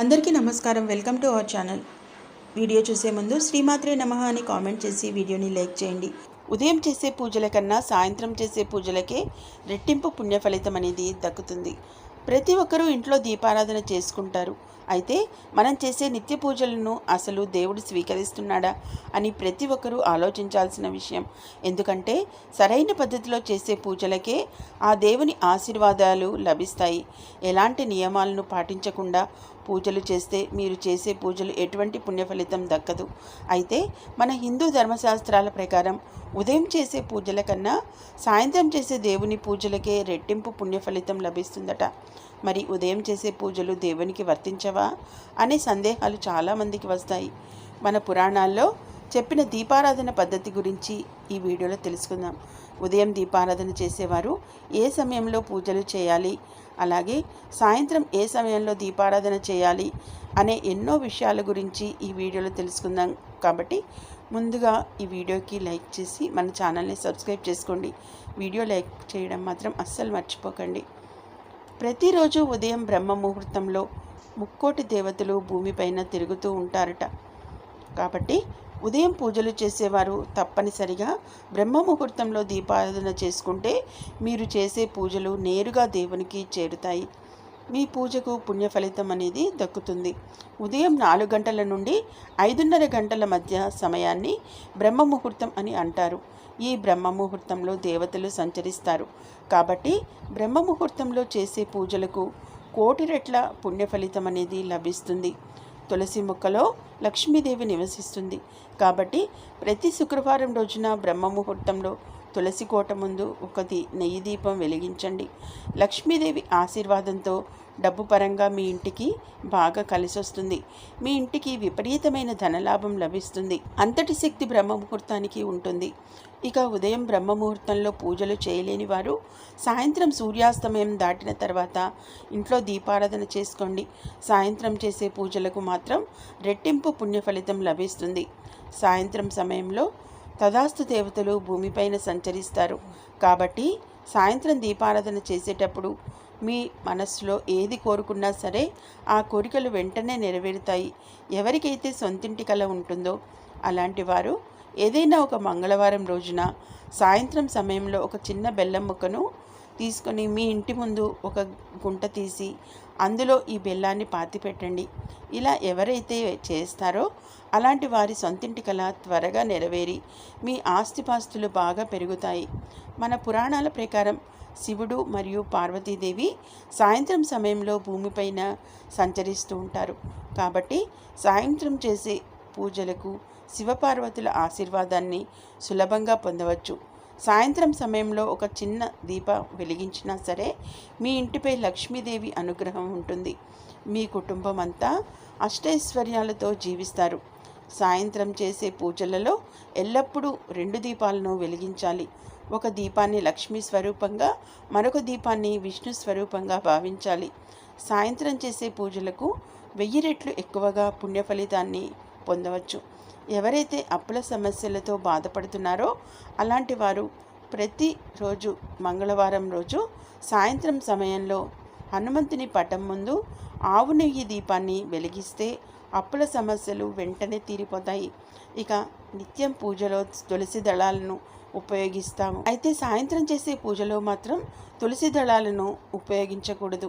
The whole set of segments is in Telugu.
అందరికీ నమస్కారం. Welcome to our channel. Video చూసే ముందు శ్రీమాత్రే నమ అని కామెంట్ చేసి వీడియోని లైక్ చేయండి. ఉదయం చేసే పూజల కన్నా సాయంత్రం చేసే పూజలకే రెట్టింపు పుణ్య ఫలితం అనేది దక్కుతుంది. ప్రతి ఒక్కరూ ఇంట్లో దీపారాధన చేసుకుంటారు. అయితే మనం చేసే నిత్య పూజలను అసలు దేవుడు స్వీకరిస్తున్నాడా అని ప్రతి ఒక్కరూ ఆలోచించాల్సిన విషయం. ఎందుకంటే సరైన పద్ధతిలో చేసే పూజలకే ఆ దేవుని ఆశీర్వాదాలు లభిస్తాయి. ఎలాంటి నియమాలను పాటించకుండా పూజలు చేస్తే మీరు చేసే పూజలు ఎటువంటి పుణ్యఫలితం దక్కదు. అయితే మన హిందూ ధర్మశాస్త్రాల ప్రకారం ఉదయం చేసే పూజల కన్నా సాయంత్రం చేసే దేవుని పూజలకే రెట్టింపు పుణ్యఫలితం లభిస్తుందట. మరి ఉదయం చేసే పూజలు దేవునికి వర్తించవా అనే సందేహాలు చాలామందికి వస్తాయి. మన పురాణాల్లో చెప్పిన దీపారాధన పద్ధతి గురించి ఈ వీడియోలో తెలుసుకుందాం. ఉదయం దీపారాధన చేసేవారు ఏ సమయంలో పూజలు చేయాలి? అలాగే సాయంత్రం ఏ సమయంలో దీపారాధన చేయాలి? అనే ఎన్నో విషయాల గురించి ఈ వీడియోలో తెలుసుకుందాం. కాబట్టి ముందుగా ఈ వీడియోకి లైక్ చేసి మన ఛానల్ని సబ్స్క్రైబ్ చేసుకోండి. వీడియో లైక్ చేయడం మాత్రం అస్సలు మర్చిపోకండి. ప్రతిరోజు ఉదయం బ్రహ్మ ముహూర్తంలో ముక్కోటి దేవతలు భూమిపైన తిరుగుతూ ఉంటారట. కాబట్టి ఉదయం పూజలు చేసేవారు తప్పనిసరిగా బ్రహ్మ ముహూర్తంలో దీపారాధన చేసుకుంటే మీరు చేసే పూజలు నేరుగా దేవునికి చేరుతాయి. మీ పూజకు పుణ్య ఫలితం అనేది దక్కుతుంది. ఉదయం నాలుగు గంటల నుండి ఐదున్నర గంటల మధ్య సమయాన్ని బ్రహ్మ ముహూర్తం అని అంటారు. ఈ బ్రహ్మ ముహూర్తంలో దేవతలు సంచరిస్తారు. కాబట్టి బ్రహ్మ ముహూర్తంలో చేసే పూజలకు కోటి రెట్ల పుణ్య ఫలితం అనేది లభిస్తుంది. తులసి మొక్కలో లక్ష్మీదేవి నివసిస్తుంది. కాబట్టి ప్రతి శుక్రవారం రోజున బ్రహ్మ ముహూర్తంలో తులసి కోట ముందు ఒకటి నెయ్యి దీపం వెలిగించండి. లక్ష్మీదేవి ఆశీర్వాదంతో డబ్బు పరంగా మీ ఇంటికి బాగా కలిసొస్తుంది. మీ ఇంటికి విపరీతమైన ధనలాభం లభిస్తుంది. అంతటి శక్తి బ్రహ్మ ముహూర్తానికి ఉంటుంది. ఇక ఉదయం బ్రహ్మ ముహూర్తంలో పూజలు చేయలేని వారు సాయంత్రం సూర్యాస్తమయం దాటిన తర్వాత ఇంట్లో దీపారాధన చేసుకోండి. సాయంత్రం చేసే పూజలకు మాత్రం రెట్టింపు పుణ్య ఫలితం లభిస్తుంది. సాయంత్రం సమయంలో తదాస్తు దేవతలు భూమిపైన సంచరిస్తారు. కాబట్టి సాయంత్రం దీపారాధన చేసేటప్పుడు మీ మనస్సులో ఏది కోరుకున్నా సరే ఆ కోరికలు వెంటనే నెరవేరుతాయి. ఎవరికైతే సొంతింటి కల ఉంటుందో అలాంటి వారు ఏదైనా ఒక మంగళవారం రోజున సాయంత్రం సమయంలో ఒక చిన్న బెల్లం ముక్కను తీసుకొని మీ ఇంటి ముందు ఒక గుంట తీసి అందులో ఈ బెల్లాన్ని పాతి పెట్టండి. ఇలా ఎవరైతే చేస్తారో అలాంటి వారి సొంతింటి కళ త్వరగా నెరవేరి మీ ఆస్తిపాస్తులు బాగా పెరుగుతాయి. మన పురాణాల ప్రకారం శివుడు మరియు పార్వతీదేవి సాయంత్రం సమయంలో భూమిపైన సంచరిస్తూ ఉంటారు. కాబట్టి సాయంత్రం చేసే పూజలకు శివపార్వతుల ఆశీర్వాదాన్ని సులభంగా పొందవచ్చు. సాయంత్రం సమయంలో ఒక చిన్న దీప వెలిగించినా సరే మీ ఇంటిపై లక్ష్మీదేవి అనుగ్రహం ఉంటుంది. మీ కుటుంబం అంతా అష్టైశ్వర్యాలతో జీవిస్తారు. సాయంత్రం చేసే పూజలలో ఎల్లప్పుడూ రెండు దీపాలను వెలిగించాలి. ఒక దీపాన్ని లక్ష్మీ స్వరూపంగా మరొక దీపాన్ని విష్ణు స్వరూపంగా భావించాలి. సాయంత్రం చేసే పూజలకు వెయ్యి రెట్లు ఎక్కువగా పుణ్య ఫలితాన్ని పొందవచ్చు. ఎవరైతే అప్పుల సమస్యలతో బాధపడుతున్నారో అలాంటి వారు ప్రతిరోజు మంగళవారం రోజు సాయంత్రం సమయంలో హనుమంతుని పటం ముందు ఆవు నెయ్యి దీపాన్ని వెలిగిస్తే అప్పుల సమస్యలు వెంటనే తీరిపోతాయి. ఇక నిత్యం పూజలో తులసి దళాలను ఉపయోగిస్తాము. అయితే సాయంత్రం చేసే పూజలో మాత్రం తులసి దళాలను ఉపయోగించకూడదు.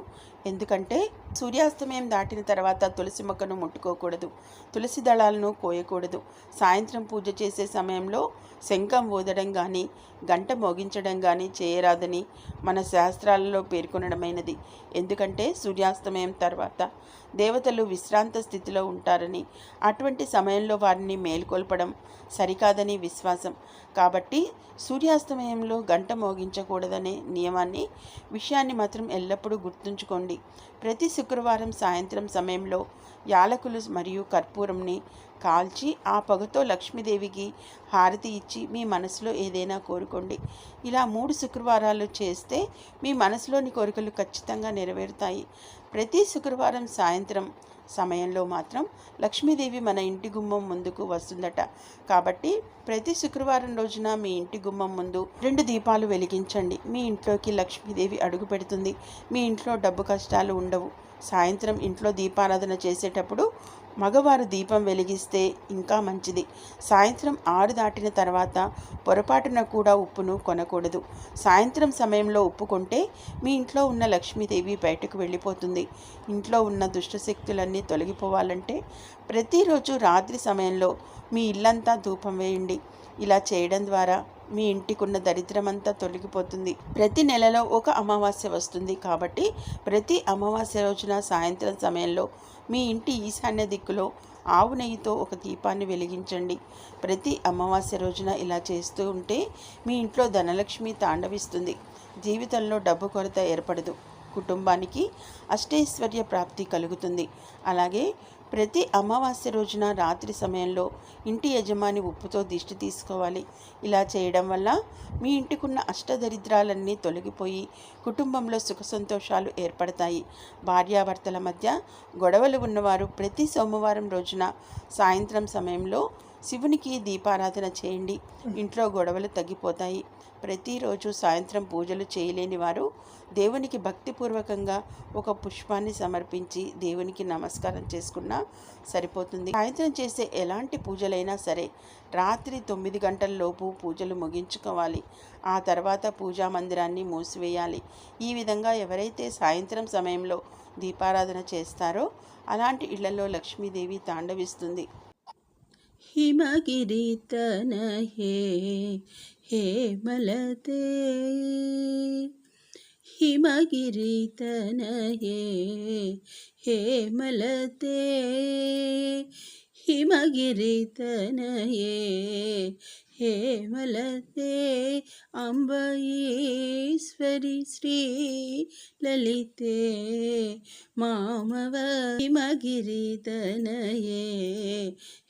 ఎందుకంటే సూర్యాస్తమయం దాటిన తర్వాత తులసి మొక్కను ముట్టుకోకూడదు. తులసి దళాలను కోయకూడదు. సాయంత్రం పూజ చేసే సమయంలో శంఖం ఊదడం కానీ గంట మోగించడం కానీ చేయరాదని మన శాస్త్రాలలో పేర్కొనడమైనది. ఎందుకంటే సూర్యాస్తమయం తర్వాత దేవతలు విశ్రాంత స్థితిలో ఉంటారని అటువంటి సమయంలో వారిని మేల్కొల్పడం సరికాదని విశ్వాసం. కాబట్టి సూర్యాస్తమయంలో గంట మోగించకూడదనే నియమాన్ని విషయాన్ని మాత్రం ఎల్లప్పుడూ గుర్తుంచుకోండి. ప్రతి శుక్రవారం సాయంత్రం సమయంలో యాలకులు మరియు కర్పూరంని కాల్చి ఆ పొగతో లక్ష్మీదేవికి హారతి ఇచ్చి మీ మనసులో ఏదైనా కోరుకోండి. ఇలా మూడు శుక్రవారాలు చేస్తే మీ మనసులోని కోరికలు ఖచ్చితంగా నెరవేరుతాయి. ప్రతి శుక్రవారం సాయంత్రం సమయంలో మాత్రం లక్ష్మీదేవి మన ఇంటి గుమ్మం ముందుకు వస్తుందట. కాబట్టి ప్రతి శుక్రవారం రోజున మీ ఇంటి గుమ్మం ముందు రెండు దీపాలు వెలిగించండి. మీ ఇంట్లోకి లక్ష్మీదేవి అడుగు పెడుతుంది. మీ ఇంట్లో డబ్బు కష్టాలు ఉండవు. సాయంత్రం ఇంట్లో దీపారాధన చేసేటప్పుడు మగవారు దీపం వెలిగిస్తే ఇంకా మంచిది. సాయంత్రం ఆరు దాటిన తర్వాత పొరపాటున కూడా ఉప్పును కొనకూడదు. సాయంత్రం సమయంలో ఉప్పు కొంటే మీ ఇంట్లో ఉన్న లక్ష్మీదేవి బయటకు వెళ్ళిపోతుంది. ఇంట్లో ఉన్న దుష్టశక్తులన్నీ తొలగిపోవాలంటే ప్రతిరోజు రాత్రి సమయంలో మీ ఇల్లంతా ధూపం వేయండి. ఇలా చేయడం ద్వారా మీ ఇంటికున్న దరిద్రమంతా తొలగిపోతుంది. ప్రతి నెలలో ఒక అమావాస్య వస్తుంది కాబట్టి ప్రతి అమావాస్య రోజున సాయంత్రం సమయంలో మీ ఇంటి ఈశాన్య దిక్కులో ఆవు నెయ్యితో ఒక దీపాన్ని వెలిగించండి. ప్రతి అమావాస్య రోజున ఇలా చేస్తూ ఉంటే మీ ఇంట్లో ధనలక్ష్మి తాండవిస్తుంది. జీవితంలో డబ్బు కొరత ఏర్పడదు. కుటుంబానికి అష్టైశ్వర్య ప్రాప్తి కలుగుతుంది. అలాగే ప్రతి అమావాస్య రోజున రాత్రి సమయంలో ఇంటి యజమాని ఉప్పుతో దిష్టి తీసుకోవాలి. ఇలా చేయడం వల్ల మీ ఇంటికున్న అష్టదరిద్రాలన్నీ తొలగిపోయి కుటుంబంలో సుఖ సంతోషాలు ఏర్పడతాయి. భార్యాభర్తల మధ్య గొడవలు ఉన్నవారు ప్రతి సోమవారం రోజున సాయంత్రం సమయంలో శివునికి దీపారాధన చేయండి. ఇంట్లో గొడవలు తగ్గిపోతాయి. ప్రతిరోజు సాయంత్రం పూజలు చేయలేని వారు దేవునికి భక్తిపూర్వకంగా ఒక పుష్పాన్ని సమర్పించి దేవునికి నమస్కారం చేసుకున్నా సరిపోతుంది. సాయంత్రం చేసే ఎలాంటి పూజలైనా సరే రాత్రి తొమ్మిది గంటల లోపు పూజలు ముగించుకోవాలి. ఆ తర్వాత పూజా మందిరాన్ని మూసివేయాలి. ఈ విధంగా ఎవరైతే సాయంత్రం సమయంలో దీపారాధన చేస్తారో అలాంటి ఇళ్ళలో లక్ష్మీదేవి తాండవిస్తుంది. ಹಿಮಗಿರಿತನ ಹೇ ಹೇ ಮಲತೆ. ಹಿಮಗಿರಿತನ ಹೇ ಹಿಮಗಿರಿತನಹೇ ಹೇಮಲತೆ हिमगिरितनये। हेमलते मलते अम्बीश्वरिश्री ललिते मामव हिमगिरितनये।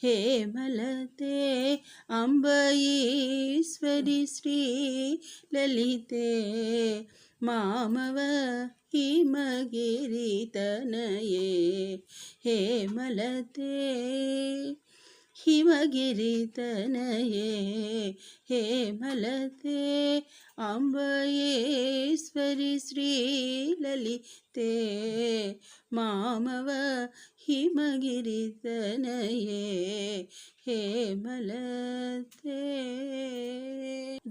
हेमलते मलते अम्बईश्वरि श्री ललिते ಹಿಮಗಿರಿತನಯೇ ಹೇಮಲತೆ ಅಂಬಯೇಶ್ವರಿ ಶ್ರೀ ಲಲಿತೆ ಮಾಮವ ಹಿಮಗಿರಿತನಯೇ ಹೇಮಲತೆ ಹಿಮಗಿರಿತನಯೇ ಹೇಮಲತೆ ಅಂಬಯೇಶ್ವರಿ ಶ್ರೀಲಲಿತೆ ಮಾಮವ ಹಿಮಗಿರಿತನಯೇ ಹೇಮಲತೆ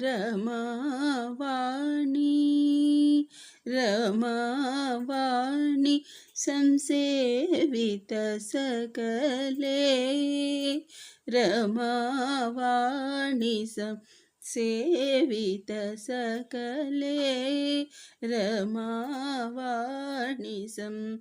रमावाणी रमावाणी रमाणी संसेवतसकले रमा वाणि सेवितसकले रमा वाणिम्